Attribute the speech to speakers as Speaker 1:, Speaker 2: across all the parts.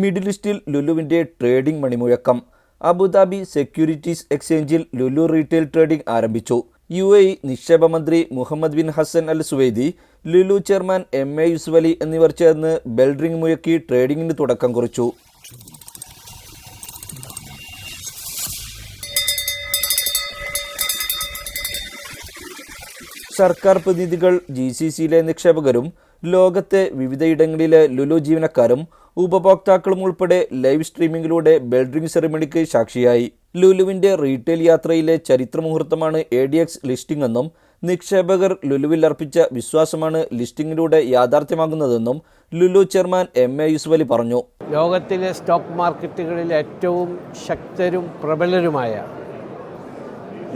Speaker 1: Middle ഈസ്റ്റിൽ ലുലുവിന്റെ trading മണിമുഴക്കം. അബുദാബി സെക്യൂരിറ്റീസ് എക്സ്ചേഞ്ചിൽ ലുലു റീറ്റെയിൽ ട്രേഡിംഗ് ആരംഭിച്ചു. യു എ നിക്ഷേപ മന്ത്രി Mohammed bin Hassan al Suwaidi Lulu chairman M A Yusuffali എന്നിവർ ചേർന്ന് ബെൽഡ്രിംഗ് മുഴക്കി ട്രേഡിംഗിന് തുടക്കം കുറിച്ചു. സർക്കാർ പ്രതിനിധികൾ ജി സി സിയിലെ നിക്ഷേപകരും ലോകത്തെ വിവിധയിടങ്ങളിലെ ലുലു ജീവനക്കാരും ഉപഭോക്താക്കളും ഉൾപ്പെടെ ലൈവ് സ്ട്രീമിംഗിലൂടെ ബെൽഡ്രിംഗ് സെറിമണിക്ക് സാക്ഷിയായി. ലുലുവിന്റെ റീറ്റെയിൽ യാത്രയിലെ ചരിത്ര മുഹൂർത്തമാണ് എ ഡി എക്സ് ലിസ്റ്റിംഗ് എന്നും നിക്ഷേപകർ ലുലുവിൽ അർപ്പിച്ച വിശ്വാസമാണ് ലിസ്റ്റിംഗിലൂടെ യാഥാർത്ഥ്യമാകുന്നതെന്നും Lulu chairman M A Yusuffali പറഞ്ഞു.
Speaker 2: ലോകത്തിലെ സ്റ്റോക്ക് മാർക്കറ്റുകളിൽ ഏറ്റവും ശക്തരും പ്രബലരുമായ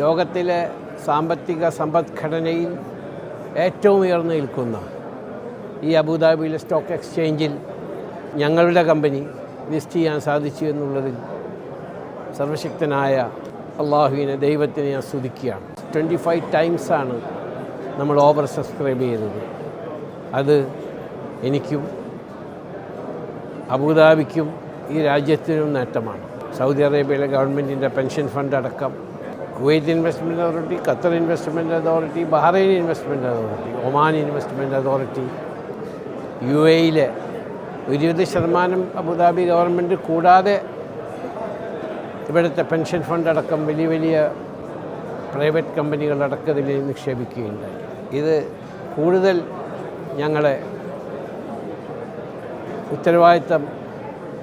Speaker 2: ലോകത്തിലെ സാമ്പത്തിക സമ്പദ്ഘടനയിൽ ഏറ്റവും ഉയർന്നു നിൽക്കുന്ന ഈ അബുദാബിയിലെ സ്റ്റോക്ക് എക്സ്ചേഞ്ചിൽ ഞങ്ങളുടെ കമ്പനി ലിസ്റ്റ് ചെയ്യാൻ സാധിച്ചു എന്നുള്ളതിൽ സർവശക്തനായ അള്ളാഹുവിനെ ദൈവത്തിനെ ഞാൻ സ്തുതിക്കുകയാണ് ട്വന്റി ഫൈവ് ടൈംസാണ് നമ്മൾ ഓവർ സബ്സ്ക്രൈബ് ചെയ്തത്. അത് എനിക്കും അബുദാബിക്കും ഈ രാജ്യത്തിനും നേട്ടമാണ്. സൗദി അറേബ്യയിലെ ഗവൺമെന്റിന്റെ പെൻഷൻ ഫണ്ട് അടക്കം Kuwait investment authority Qatar investment authority Bahrain investment authority Oman investment authority U എയിലെ ഇരുപത് ശതമാനം അബുദാബി ഗവൺമെന്റ് കൂടാതെ ഇവിടുത്തെ പെൻഷൻ ഫണ്ട് അടക്കം വലിയ വലിയ പ്രൈവറ്റ് കമ്പനികളടക്കം ഇതിൽ നിക്ഷേപിക്കുകയുണ്ടായി. ഇത് കൂടുതൽ ഞങ്ങളെ ഉത്തരവാദിത്തം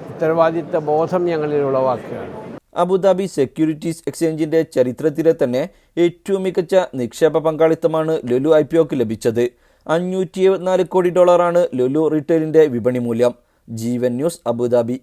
Speaker 2: ഉത്തരവാദിത്ത ബോധം ഞങ്ങളിൽ ഉളവാക്കുകയാണ്.
Speaker 1: അബുദാബി സെക്യൂരിറ്റീസ് എക്സ്ചേഞ്ചിന്റെ ചരിത്രത്തിലെ തന്നെ ഏറ്റവും മികച്ച നിക്ഷേപ പങ്കാളിത്തമാണ് ലുലു ഐ ലഭിച്ചത്. അഞ്ഞൂറ്റി എഴുപത്തിനാല് കോടി ഡോളറാണ് ലുലു റീറ്റെയിലിന്റെ വിപണി മൂല്യം. Jeevan news Abu Dhabi.